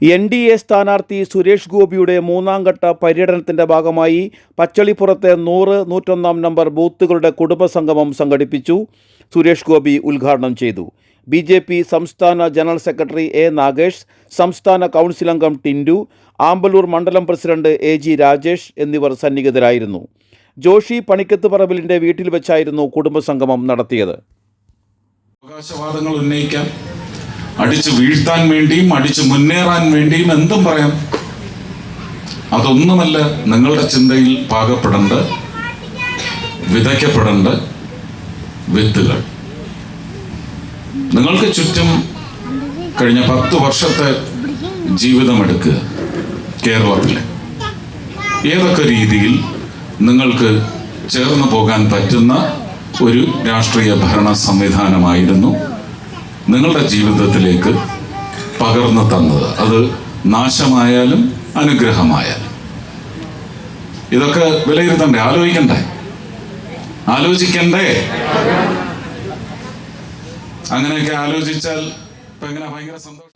N D A സ്ഥാനാർത്ഥി സുരേഷ് ഗോപിയുടെ മൂന്നാം ഘട്ട പര്യടനത്തിന്റെ ഭാഗമായി പച്ചളിപ്പുറത്തെ നൂറ് നൂറ്റൊന്നാം നമ്പർ ബൂത്തുകളുടെ കുടുംബസംഗമം സംഘടിപ്പിച്ചു സുരേഷ് ഗോപി ഉദ്ഘാടനം ചെയ്തു. ബി ജെ പി സംസ്ഥാന ജനറൽ സെക്രട്ടറി എ നാഗേഷ് സംസ്ഥാന കൗൺസിൽ അംഗം ടിൻഡു ആമ്പലൂർ മണ്ഡലം പ്രസിഡന്റ് എ ജി രാജേഷ് എന്നിവർ സന്നിഹിതരായിരുന്നു. ജോഷി പണിക്കത്ത് പറമ്പിലിന്റെ വീട്ടിൽ വെച്ചായിരുന്നു കുടുംബസംഗമം നടത്തിയത്. അവകാശവാദങ്ങൾ ഉന്നയിക്കാം. അടിച്ചു വീഴ്ത്താൻ വേണ്ടിയും അടിച്ചു മുന്നേറാൻ വേണ്ടിയും എന്തും പറയാം. അതൊന്നുമല്ല നിങ്ങളുടെ ചിന്തയിൽ പാകപ്പെടേണ്ട വിതയ്ക്കപ്പെടേണ്ട വിത്തുകൾ. നിങ്ങൾക്ക് ചുറ്റും കഴിഞ്ഞ പത്ത് വർഷത്തെ ജീവിതമെടുക്കുക കേരളത്തിൽ ഏതൊക്കെ രീതിയിൽ നിങ്ങൾക്ക് ചേർന്ന് പോകാൻ പറ്റുന്ന ഒരു രാഷ്ട്രീയ ഭരണ സംവിധാനമായിരുന്നു? നിങ്ങളുടെ ജീവിതത്തിലേക്ക് പകർന്നു തന്നത്. അത് നാശമായാലും അനുഗ്രഹമായാലും. ഇതൊക്കെ വിലയിരുത്തണ്ടേ? ആലോചിക്കണ്ടേ? ആലോചിക്കണ്ടേ? അങ്ങനെയൊക്കെ ആലോചിച്ചാൽ ഇപ്പൊ എങ്ങനെ? ഭയങ്കര സന്തോഷം.